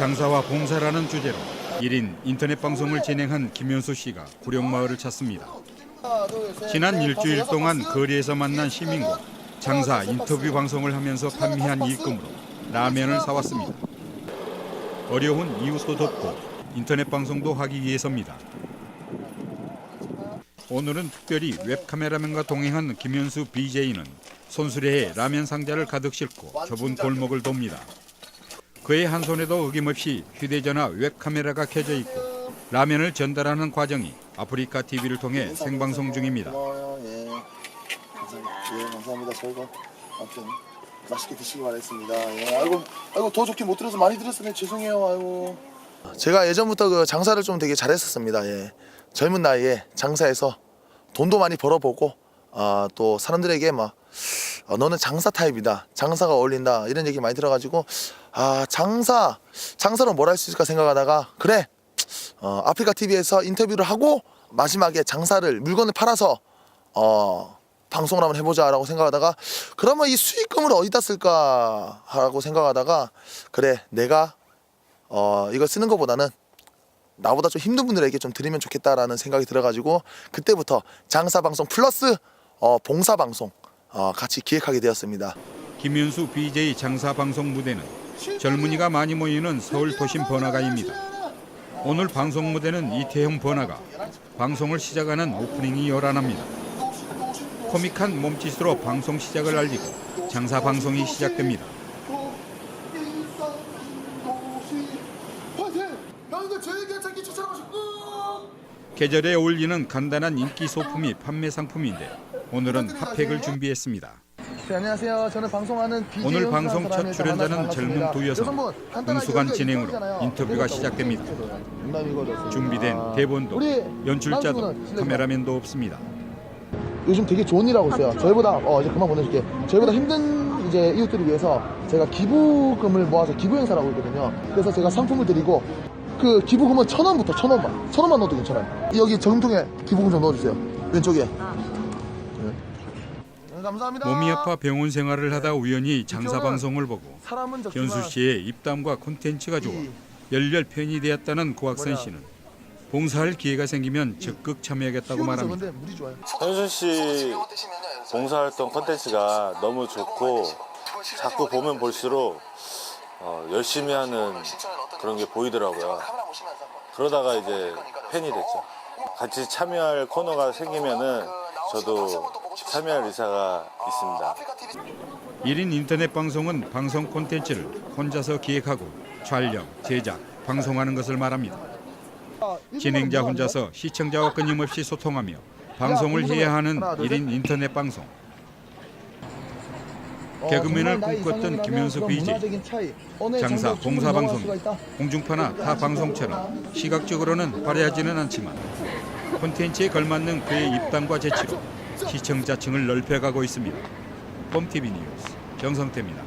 장사와 봉사라는 주제로 1인 인터넷 방송을 진행한 김현수 씨가 구룡마을을 찾습니다. 지난 일주일 동안 거리에서 만난 시민과 장사 인터뷰 방송을 하면서 판매한 일금으로 라면을 사왔습니다. 어려운 이웃도 돕고 인터넷 방송도 하기 위해서입니다. 오늘은 특별히 웹카메라맨과 동행한 김현수 BJ는 손수레에 라면 상자를 가득 싣고 좁은 골목을 돕니다. 그의 한 손에도 어김없이 휴대전화 웹카메라가 켜져 있고 라면을 전달하는 과정이 아프리카 TV를 통해 생방송 중입니다. 예. 감사합니다. 예, 감사합니다. 저희가 아무튼 맛있게 드시기 바랬습니다. 예. 아이고, 아이고 더 좋게 못 들어서 많이 들었으면 죄송해요. 아이고. 제가 예전부터 그 장사를 좀 되게 잘했었습니다. 예. 젊은 나이에 장사해서 돈도 많이 벌어보고 아, 또 사람들에게 막 어, 너는 장사 타입이다. 장사가 어울린다. 이런 얘기 많이 들어가지고 아 장사 장사로 뭘 할 수 있을까 생각하다가 그래 어, 아프리카 TV에서 인터뷰를 하고 마지막에 장사를 물건을 팔아서 어, 방송을 한번 해보자라고 생각하다가 그러면 이 수익금을 어디다 쓸까 하고 생각하다가 그래 내가 어, 이걸 쓰는 것보다는 나보다 좀 힘든 분들에게 좀 드리면 좋겠다라는 생각이 들어가지고 그때부터 장사 방송 플러스 어, 봉사 방송 어, 같이 기획하게 되었습니다. 김현수 BJ 장사 방송 무대는 젊은이가 많이 모이는 서울 도심 번화가입니다. 오늘 방송 무대는 이태형 번화가 방송을 시작하는 오프닝이 요란합니다. 코믹한 몸짓으로 방송 시작을 알리고 장사 방송이 시작됩니다. 계절에 어울리는 간단한 인기 소품이 판매 상품인데 오늘은 핫팩을 준비했습니다. 네, 안녕하세요. 저는 방송하는 BJ 오늘 방송 첫. 출연자는 젊은 두. 여성 여기 진행으로. 인터뷰가 시작됩니다. 준비된 아, 대본도 연출자도 카메라맨도 없습니다. 요즘 되게 좋은 일 하고 있어요. 저희보다 어 이제 그만 보내줄게. 저희보다 힘든 이제 이웃들을 위해서 제가 기부금을 모아서 기부 행사를 하고 있거든요. 그래서 제가 상품을 드리고 그 기부금은 천 원부터 천 원만 천 원만 넣어도 괜찮아요. 여기 정통에 기부금 좀 넣어주세요. 왼쪽에. 네. 네, 감사합니다. 몸이 아파 병원 생활을 하다 우연히 장사 방송을 보고 사람은 적지만 현수 씨의 입담과 콘텐츠가 좋아 열렬 팬이 되었다는 고학선 뭐냐. 씨는 봉사할 기회가 생기면 적극 참여하겠다고 말합니다. 근데 물이 좋아요. 현수 씨 봉사활동 컨텐츠가 너무 좋고 자꾸 보면 볼수록 어, 열심히 하는 그런 게 보이더라고요. 그러다가 이제 팬이 됐죠. 같이 참여할 코너가 생기면은 저도 참여할 의사가 있습니다. 1인 인터넷 방송은 방송 콘텐츠를 혼자서 기획하고 촬영, 제작, 방송하는 것을 말합니다. 진행자 혼자서 시청자와 끊임없이 소통하며 방송을 해야 하는 1인 인터넷 방송. 개그맨을 꿈꿨던 김현수 BJ. 장사, 봉사 방송, 공중파나 타 방송처럼 시각적으로는 화려하지는 않지만 콘텐츠에 걸맞는 그의 입담과 재치로 시청자층을 넓혀가고 있습니다. 홈TV 뉴스 정성태입니다.